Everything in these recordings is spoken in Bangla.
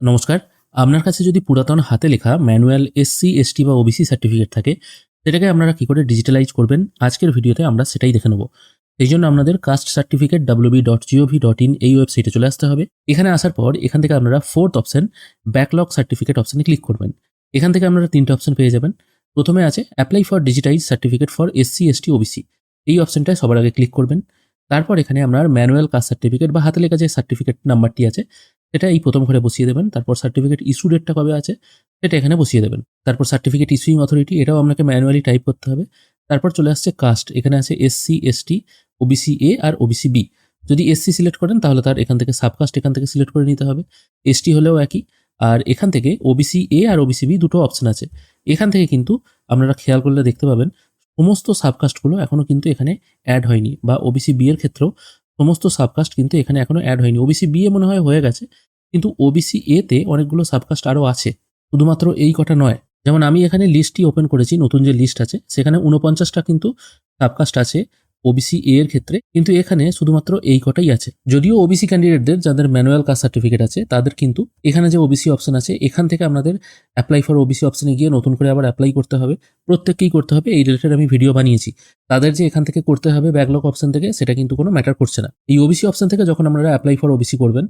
নমস্কার। আপনার কাছে যদি পুরাতন হাতে লেখা ম্যানুয়াল এসসি, এসটি বা ওবিসি সার্টিফিকেট থাকে, সেটাকে আপনারা কি করে ডিজিটালাইজ করবেন? আজকের ভিডিওতে আমরা সেটাই দেখে নেব। এই জন্য আপনাদের caste certificate WB dot gov dot in এই ওয়েবসাইটে চলে আসতে হবে। এখানে আসার পর এখান থেকে আপনারা ফোর্থ অপশন ব্যাকলগ সার্টিফিকেট অপশনে ক্লিক করবেন। এখান থেকে আপনারা তিনটে অপশন পেয়ে যাবেন। প্রথমে আছে apply for digitise certificate for SC, ST, OBC. এই অপশনটায় সবার আগে ক্লিক করবেন। তারপর এখানে আপনার ম্যানুয়াল কাস্ট সার্টিফিকেট বা হাতে লেখা যে সার্টিফিকেট নাম্বারটি আছে সেটা এই প্রথম ঘরে বসিয়ে দেবেন, তারপর সার্টিফিকেট ইস্যু ডেটটা কবে আছে, সেটা এখানে বসিয়ে দেবেন। তারপর সার্টিফিকেট ইস্যুইং অথরিটি এটাও আপনাকে ম্যানুয়ালি টাইপ করতে হবে। তারপর চলে আসছে কাস্ট এখানে আছে এসসি এসটি ওবিসি এ আর ওবিসি বি যদি এসসি সিলেক্ট করেন, তাহলে তার এখান থেকে সাবকাস্ট এখান থেকে সিলেক্ট করে নিতে হবে। এসটি হলেও একই, আর এখান থেকে ওবিসি এ আর ওবিসি বি দুটো অপশন আছে। এখান থেকে কিন্তু আপনারা খেয়াল করলে দেখতে পাবেন, সমস্ত সাবকাস্টগুলো এখনও কিন্তু এখানে অ্যাড হয়নি, বা ওবিসি বি এর ক্ষেত্রেও সমস্ত সাবকাস্ট কিন্তু এখানে এখনও অ্যাড হয়নি। ওবিসি বি এ মনে হয় হয়ে গেছে, কিন্তু ওবিসি এতে অনেকগুলো সাবকাস্ট আরও আছে, শুধুমাত্র এই কটা নয়। যেমন আমি এখানে লিস্টটি ওপেন করেছি, নতুন যে লিস্ট আছে, সেখানে উনপঞ্চাশটা কিন্তু সাবকাস্ট আছে। ওবিসি এ এর ক্ষেত্রে, কিন্তু এখানে শুধুমাত্র এই কটাই আছে। যদিও ওবিসি ক্যান্ডিডেটদের যাদের ম্যানুয়াল কাস্ট সার্টিফিকেট আছে, তাদের কিন্তু এখানে যে ওবিসি অপশন আছে, এখান থেকে আপনাদের অ্যাপ্লাই ফর ওবিসি অপশনে গিয়ে নতুন করে আবার অ্যাপ্লাই করতে হবে। প্রত্যেককেই করতে হবে, এই রিলেটেড আমি ভিডিও বানিয়েছি। তাদের যে এখান থেকে করতে হবে ব্যাকলগ অপশন থেকে, সেটা কিন্তু কোনো ম্যাটার করছে না। এই ওবিসি অপশন থেকে যখন আপনারা অ্যাপ্লাই ফর ওবিসি করবেন,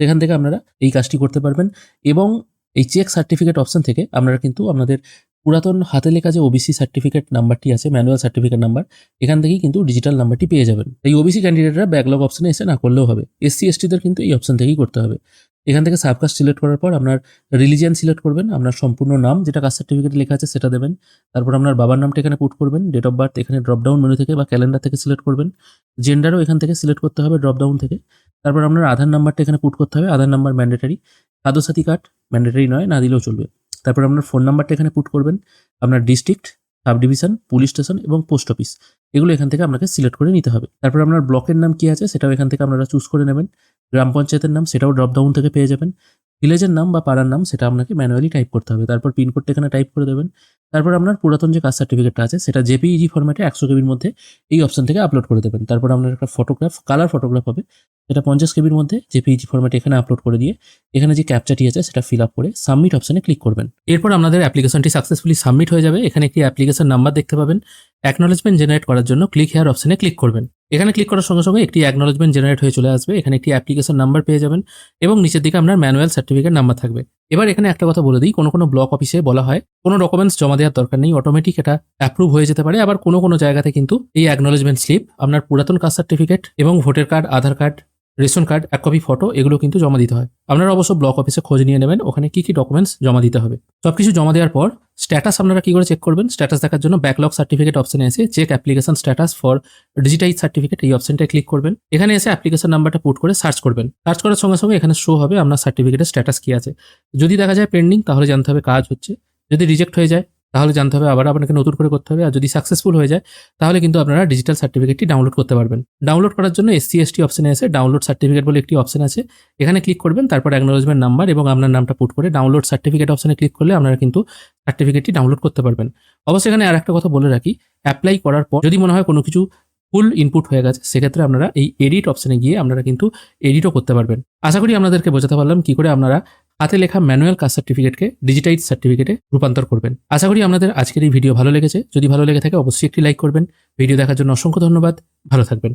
সেখান থেকে আপনারা এই কাজটি করতে পারবেন এবং এই চেক সার্টিফিকেট অপশন থেকে আপনারা কিন্তু আপনাদের পুরাতন হাতে লেখা যে ওবিসি সার্টিফিকেট নাম্বারটি আছে ম্যানুয়াল সার্টিফিকেট নাম্বার এখান থেকেই কিন্তু ডিজিটাল নাম্বারটি পেয়ে যাবেন। এই ওবিসি ক্যান্ডিডেটরা ব্যাকলগ অপশনে এসে না করলেও হবে। এসসি এসটিদের কিন্তু এই অপশন থেকেই করতে হবে। এখান থেকে সাবকাস্ট সিলেক্ট করার পর আপনার রিলিজিয়ান সিলেক্ট করবেন, আপনার সম্পূর্ণ নাম, যেটা কাস্ট সার্টিফিকেটে লেখা আছে সেটা দেবেন। তারপর আপনার বাবার নামটা এখানে পুট করবেন ডেট অফ বার্থ এখানে ড্রপডাউন মেনু থেকে বা ক্যালেন্ডার থেকে সিলেক্ট করবেন। জেন্ডারও এখান থেকে সিলেক্ট করতে হবে ড্রপডাউন থেকে। তারপর আপনার আধার নাম্বারটা এখানে পুট করতে হবে, Aadhaar number mandatory Sathi card mandatory নয়, না দিলেও চলবে। তারপর আপনার ফোন নাম্বারটা এখানে পুট করবেন, আপনার district sub division police station এবং পোস্ট অফিস এগুলো এখান থেকে আপনাকে সিলেক্ট করে নিতে হবে। তারপর আপনার ব্লকের নাম কী আছে সেটাও এখান থেকে আপনারা চুজ করে নেবেন। গ্রাম পঞ্চায়েতের নাম সেটাও ড্রপ ডাউন থেকে পেয়ে যাবেন। ভিলেজের নাম বা পাড়ার নাম সেটা আপনাকে ম্যানুয়ালি টাইপ করতে হবে। তারপর পিনকোডটা এখানে টাইপ করে দেবেন। তারপর আপনার পুরাতন যে কাস্ট সার্টিফিকেটটা আছে, সেটা জেপিইজি ফরম্যাটে একশো কেবির মধ্যে এই অপশন থেকে আপলোড করে দেবেন। তারপর আপনার একটা ফটোগ্রাফ কালার ফটোগ্রাফ হবে। সেটা পঞ্চাশ কেবির মধ্যে জেপিইজি ফর্ম্যাটে এখানে আপলোড করে দিয়ে, এখানে যে ক্যাপচাটি আছে, সেটা ফিল আপ করে সাবমিট অপশনে ক্লিক করবেন। এরপর আপনাদের অ্যাপ্লিকেশনটি সাকসেসফুলি সাবমিট হয়ে যাবে। এখানে একটি অ্যাপ্লিকেশন নাম্বার দেখতে পাবেন। অ্যাকনোলেজমেন্ট জেনারেট করার জন্য ক্লিক হেয়ার অপশনে ক্লিক করবেন। এখানে ক্লিক করার সঙ্গে সঙ্গে একটি অ্যাকনোলেজমেন্ট জেনারেট হয়ে চলে আসবে। এখানে একটি অ্যাপ্লিকেশন নাম্বার পেয়ে যাবেন এবং নিচের দিকে আপনার ম্যানুয়াল সার্টিফিকেট নাম্বার থাকবে। এবার এখানে একটা কথা বলে দিই, কোনো কোনো ব্লক অফিসে বলা হয় কোনো ডকুমেন্টস জমা দেওয়ার দরকার নেই অটোমেটিক এটা অ্যাপ্রুভ হয়ে যেতে পারে। আবার কোনো কোনো জায়গাতে কিন্তু এই অ্যাকনোলেজমেন্ট স্লিপ আপনার পুরাতন কাস্ট সার্টিফিকেট এবং voter card Aadhaar card ration card এক কপি ফটো এগুলো কিন্তু জমা দিতে হয়। আপনারা অবশ্য ব্লক অফিসে খোঁজ নিয়ে নেবেন, ওখানে কি কি ডকুমেন্টস জমা দিতে হবে। সবকিছু জমা দেওয়ার পর স্ট্যাটাস আপনারা কী করে চেক করবেন? স্ট্যাটাস দেখার জন্য ব্যাকলগ সার্টিফিকেট অপশানে এসে check application status for digitise certificate এই অপশানটায় ক্লিক করবেন। এখানে এসে অ্যাপ্লিকেশন নাম্বারটা পুট করে সার্চ করবেন। সার্চ করার সঙ্গে সঙ্গে এখানে শো হবে আপনার সার্টিফিকেটের স্ট্যাটাস কী আছে। যদি দেখা যায় পেন্ডিং তাহলে জানতে হবে কাজ হচ্ছে। যদি রিজেক্ট হয়ে যায় তাহলে জানতে হবে, আবার আপনাকে নতুন করে করতে হবে। আর যদি সাকসেসফুল হয়ে যায়, তাহলে কিন্তু আপনারা ডিজিটাল সার্টিফিকেটটি ডাউনলোড করতে পারবেন। ডাউনলোড করার জন্য এসসি এসটি অপশনে এসে ডাউনলোড সার্টিফিকেট বলে একটি অপশন আছে। এখানে ক্লিক করবেন, তারপর অ্যাকনোলজমেন্ট নাম্বার এবং আপনার নামটা পুট করে ডাউনলোড সার্টিফিকেট অপশনে ক্লিক করলে আপনারা কিন্তু সার্টিফিকেটটি ডাউনলোড করতে পারবেন। অবশ্যই এখানে আর একটা কথা বলে রাখি অ্যাপ্লাই করার পর যদি মনে হয় কোনো কিছু ফুল ইনপুট হয়ে গেছে, সেক্ষেত্রে আপনারা এই এডিট অপশনে গিয়ে আপনারা কিন্তু এডিটও করতে পারবেন। আশা করি আপনাদেরকে বোঝাতে পারলাম কি করে আপনারা হাতে লেখা ম্যানুয়াল কাস্ট সার্টিফিকেটকে ডিজিটাইজ সার্টিফিকেটে রূপান্তর করবেন। আশা করি আপনাদের আজকের এই ভিডিও ভালো লেগেছে। যদি ভালো লেগে থাকে, অবশ্যই একটি লাইক করবেন। ভিডিও দেখার জন্য অসংখ্য ধন্যবাদ। ভালো থাকবেন।